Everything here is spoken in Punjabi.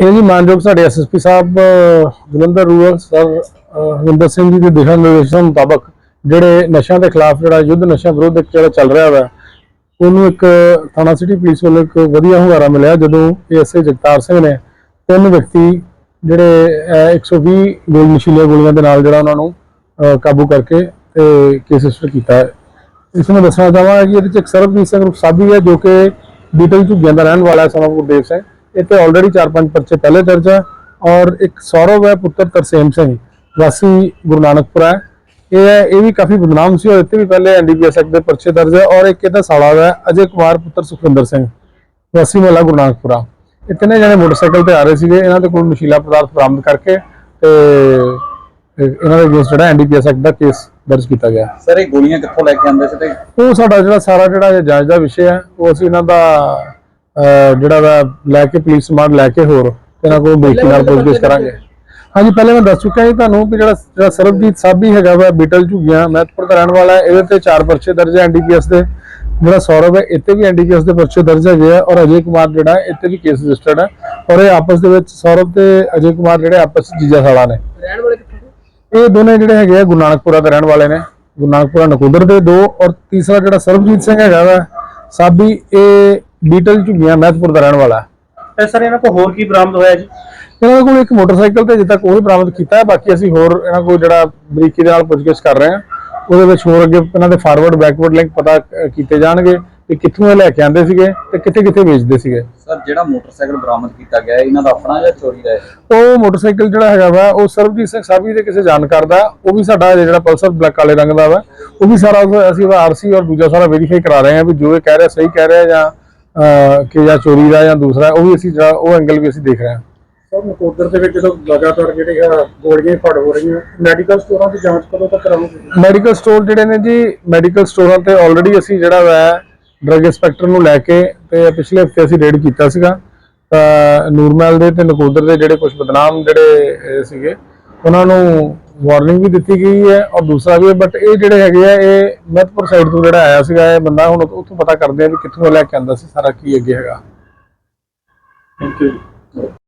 ਇਹ ਜੀ ਮਾਨਯੋਗ ਸਾਡੇ ਐਸਐਸਪੀ ਸਾਹਿਬ ਜਲੰਧਰ ਰੂਰਲ ਸਰ ਅਹ, ਹਰਿੰਦਰ ਸਿੰਘ ਜੀ ਦੇ ਦਿਸ਼ਾ ਨਿਰਦੇਸ਼ਾਂ ਮੁਤਾਬਕ ਜਿਹੜੇ ਨਸ਼ਿਆਂ ਦੇ ਖਿਲਾਫ ਜਿਹੜਾ ਯੁੱਧ ਨਸ਼ਿਆਂ ਵਿਰੁੱਧ ਇੱਕ ਜਿਹੜਾ ਚੱਲ ਰਿਹਾ ਵਾ ਉਹਨੂੰ ਇੱਕ ਥਾਣਾ ਸਿਟੀ ਪੁਲਿਸ ਵੱਲੋਂ ਇੱਕ ਵਧੀਆ ਹੁੰਗਾਰਾ ਮਿਲਿਆ ਜਦੋਂ ਏਐਸਏ ਜਗਤਾਰ ਸਿੰਘ ਨੇ ਤਿੰਨ ਵਿਅਕਤੀ ਜਿਹੜੇ ਅਹ, 120 ਗੋਲ ਨਸ਼ੀਲੀਆਂ ਗੋਲੀਆਂ ਦੇ ਨਾਲ ਜਿਹੜਾ ਉਹਨਾਂ ਨੂੰ ਕਾਬੂ ਕਰਕੇ ਤੇ ਕੇਸ ਰਜਿਸਟਰ ਕੀਤਾ ਹੈ। ਇਸ ਨੂੰ ਦੱਸਣਾ ਚਾਹਾਂਗਾ ਕਿ ਇਹਦੇ ਚ ਇੱਕ ਸਰਬਜੀਤ ਸਿੰਘ ਰੁਖਸਾਬੀ ਹੈ ਜੋ ਕਿ ਬੀਟਲ ਝੁੱਗੀਆਂ ਦਾ ਰਹਿਣ ਵਾਲਾ ਹੈ ਸਮਾਂ ਗੁਰਦੇਵ ਸਿੰਘ। ਇਹ ਤੇ ਆਲਰੇਡੀ 4-5 ਪਰਚੇ ਪਹਿਲੇ ਦਰਜ ਹੈ ਔਰ ਇੱਕ ਸੌਰਵ ਹੈ ਪੁੱਤਰ ਤਰਸੇਮ ਸਿੰਘ ਵਾਸੀ ਗੁਰੂ ਨਾਨਕਪੁਰਾ ਹੈ। ਇਹ ਹੈ ਇਹ ਵੀ ਕਾਫੀ ਬਦਨਾਮ ਸੀ ਔਰ ਇੱਥੇ ਵੀ ਪਹਿਲੇ ਐਨਡੀਪੀਐਸ ਐਕਟ ਦੇ ਪਰਚੇ ਦਰਜ ਹੈ ਔਰ ਇੱਕ ਇਹਦਾ ਸਾਲਾ ਹੈ ਅਜੇ ਕੁਮਾਰ ਪੁੱਤਰ ਸੁਖਵਿੰਦਰ ਸਿੰਘ ਵਾਸੀ ਮਹੱਲਾ ਗੁਰੂ ਨਾਨਕਪੁਰਾ ਇਹ ਤਿੰਨੇ ਜਣੇ ਮੋਟਰਸਾਈਕਲ ਤੇ ਆ ਰਹੇ ਸੀਗੇ ਇਹਨਾਂ ਦੇ ਕੋਲ ਨਸ਼ੀਲਾ ਪਦਾਰਥ ਬਰਾਮਦ ਕਰਕੇ ਤੇ ਇਹ- ਇਹਨਾਂ ਦੇ ਅਗੇਂਸਟ ਜਿਹੜਾ ਐਨਡੀਪੀਐਸ ਐਕਟ ਦਾ ਕੇਸ ਦਰਜ ਕੀਤਾ ਗਿਆ। ਸਰ ਇਹ ਗੋਲੀਆਂ ਕਿੱਥੋਂ ਲੈ ਕੇ ਆਉਂਦੇ ਸੀ ਤੇ? ਉਹ ਸਾਡਾ ਜਿਹੜਾ ਸਾਰਾ ਜਿਹੜਾ ਜਾਂਚ ਦਾ ਵਿਸ਼ੇ ਹੈ ਉਹ ਅਸੀਂ ਇਹਨਾਂ ਦਾ ਜਿਹੜਾ ਵਾ ਲੈ ਕੇ ਪੁਲਿਸ ਸਮਾਨ ਲੈ ਕੇ ਹੋਰ ਇਹਨਾਂ ਕੋਲ ਬੇਕੀ ਨਾਲ ਪੁੱਛਗਿੱਛ ਕਰਾਂਗੇ। ਹਾਂਜੀ ਪਹਿਲੇ ਮੈਂ ਦੱਸ ਚੁੱਕਾ ਹਾਂ ਤੁਹਾਨੂੰ ਕਿ ਜਿਹੜਾ ਜਿਹੜਾ ਸਰਬਜੀਤ ਸਾਬੀ ਹੈਗਾ ਵਾ ਬੀਟਲ ਝੁਗੀਆਂ ਮਹਿਤਪੁਰ ਦਾ ਰਹਿਣ ਵਾਲਾ ਇਹਦੇ ਤੇ ਚਾਰ ਪਰਚੇ ਦਰਜ ਹੈ ਐਨਡੀਪੀਐਸ ਦੇ। ਜਿਹੜਾ ਸੌਰਵ ਹੈ ਇੱਥੇ ਵੀ ਐਨਡੀਪੀਐਸ ਦੇ ਪਰਚੇ ਦਰਜ ਹੈਗੇ ਆ ਔਰ ਅਜੇ ਕੁਮਾਰ ਜਿਹੜਾ ਇੱਥੇ ਵੀ ਕੇਸ ਰਜਿਸਟਰਡ ਹੈ ਔਰ ਇਹ ਆਪਸ ਦੇ ਵਿੱਚ ਸੌਰਵ ਤੇ ਅਜੇ ਕੁਮਾਰ ਜਿਹੜੇ ਆਪਸ ਵਿੱਚ ਜੀਜਾ ਸਾਲਾ ਨੇ। ਰਹਿਣ ਵਾਲੇ ਕਿੱਥੋਂ ਇਹ ਦੋਨੇ ਜਿਹੜੇ ਹੈਗੇ ਆ ਗੁਰੂ ਨਾਨਕਪੁਰਾ ਦੇ ਰਹਿਣ ਵਾਲੇ ਨੇ। ਗੁਰੂ ਨਾਨਕਪੁਰਾ ਨਕੋਦਰ ਦੇ ਦੋ ਔਰ ਤੀਸਰਾ ਜਿਹੜਾ ਸਰਬਜੀਤ ਸਿੰਘ ਹੈਗਾ ਵਾ ਸਾਬੀ ਇਹ ਬੀਟਲ ਝੁੱਗੀਆਂ ਮਹਿਤਪੁਰ ਦਾ ਰਹਿਣ ਵਾਲਾ। ਹੈ ਤੇ ਸਰ ਇਹਨਾਂ ਕੋਲ ਹੋਰ ਕੀ ਬਰਾਮਦ ਹੋਇਆ ਜੀ? ਇਹਨਾਂ ਕੋਲ ਇੱਕ ਮੋਟਰਸਾਈਕਲ ਤੇ ਜਿੱਦਾਂ ਕੋਈ ਬਰਾਮਦ ਕੀਤਾ ਹੈ ਬਾਕੀ ਅਸੀਂ ਹੋਰ ਇਹਨਾਂ ਕੋਲ ਜਿਹੜਾ ਬਰੀਕੀ ਦੇ ਨਾਲ ਪੁੱਛਗਿੱਛ ਕਰ ਰਹੇ ਹਾਂ। ਉਹਦੇ ਵਿੱਚ ਹੋਰ ਅੱਗੇ ਇਹਨਾਂ ਦੇ ਫਾਰਵਰਡ ਬੈਕਵਰਡ ਲਿੰਕ ਪਤਾ ਅ, ਕੀਤੇ ਜਾਣਗੇ ਕਿ ਕਿੱਥੋਂ ਇਹ ਲੈ ਕੇ ਆਂਦੇ ਸੀਗੇ ਤੇ ਕਿੱਥੇ ਕਿੱਥੇ ਵੇਚਦੇ ਸੀਗੇ। ਸਰ ਜਿਹੜਾ ਮੋਟਰਸਾਈਕਲ ਬਰਾਮਦ ਕੀਤਾ ਗਿਆ ਹੈ, ਇਹਨਾਂ ਦਾ ਆਪਣਾ ਜਾਂ ਚੋਰੀ ਦਾ ਹੈ? ਉਹ ਮੋਟਰਸਾਈਕਲ ਜਿਹੜਾ ਹੈਗਾ ਵਾ ਉਹ ਸਰਬਜੀਤ ਸਿੰਘ ਸਾਬੀ ਦੇ ਕਿਸੇ ਜਾਣਕਾਰ ਦਾ ਉਹ ਵੀ ਸਾਡਾ ਜਿਹੜਾ ਪਲਸਰ ਬਲੈਕ ਕਾਲੇ ਰੰਗ ਦਾ ਵਾ ਉਹ ਵੀ ਸਾਰਾ ਅਸੀਂ ਉਹਦਾ ਆਰਸੀ ਔਰ ਦੂਜਾ ਸਾਰਾ ਵੈਰੀਫਾਈ ਕਰਾ ਰਹੇ ਹਾਂ ਵੀ ਜੋ ਇਹ ਕਹਿ ਰਿਹਾ ਸਹੀ ਕਹਿ ਰਿਹਾ ਜਾਂ ਕਿ ਜਾਂ ਚੋਰੀ ਦਾ ਜਾਂ ਦੂਸਰਾ ਉਹ ਵੀ ਅਸੀਂ ਜਿਹੜਾ ਉਹ ਐਂਗਲ ਵੀ ਅਸੀਂ ਦੇਖ ਰਹੇ ਹਾਂ। ਸਰ ਨਕੋਦਰ ਦੇ ਵਿੱਚ ਜਦੋਂ ਲਗਾਤਾਰ ਜਿਹੜੇ ਆ ਗੋਲੀਆਂ ਫੜ ਹੋ ਰਹੀਆਂ ਮੈਡੀਕਲ ਸਟੋਰਾਂ ਦੀ ਜਾਂਚ ਕਦੋਂ ਤੱਕ ਕਰਾਉਂਗੇ ਮੈਡੀਕਲ ਸਟੋਰ ਜਿਹੜੇ ਨੇ ਜੀ ਮੈਡੀਕਲ ਸਟੋਰਾਂ ਤੇ ਆਲਰੇਡੀ ਅਸੀਂ ਜਿਹੜਾ ਵਾ ਡਰੱਗ ਇੰਸਪੈਕਟਰ ਨੂੰ ਲੈ ਕੇ ਤੇ ਪਿਛਲੇ ਹਫ਼ਤੇ ਅਸੀਂ ਰੇਡ ਕੀਤਾ ਸੀਗਾ। ਤਾਂ ਨੂਰਮਹਿਲ ਦੇ ਤੇ ਨਕੋਦਰ ਦੇ ਜਿਹੜੇ ਕੁਝ ਬਦਨਾਮ ਜਿਹੜੇ ਸੀਗੇ ਉਹਨਾਂ ਨੂੰ ਵਾਰਨਿੰਗ ਵੀ ਦਿੱਤੀ ਗਈ ਹੈ ਔਰ ਦੂਸਰਾ ਵੀ ਬਟ ਇਹ ਜਿਹੜੇ ਹੈਗੇ ਆ, ਇਹ ਮਹਿਤਪੁਰ ਸਾਈਡ ਤੋਂ ਜਿਹੜਾ ਆਇਆ ਸੀਗਾ, ਇਹ ਬੰਦਾ ਹੁਣ ਉੱਥੋਂ ਪਤਾ ਕਰਦੇ ਆ ਵੀ ਕਿੱਥੋਂ ਲੈ ਕੇ ਆਂਦਾ ਸੀ, ਸਾਰਾ ਕੀ ਅੱਗੇ ਹੈਗਾ। Thank you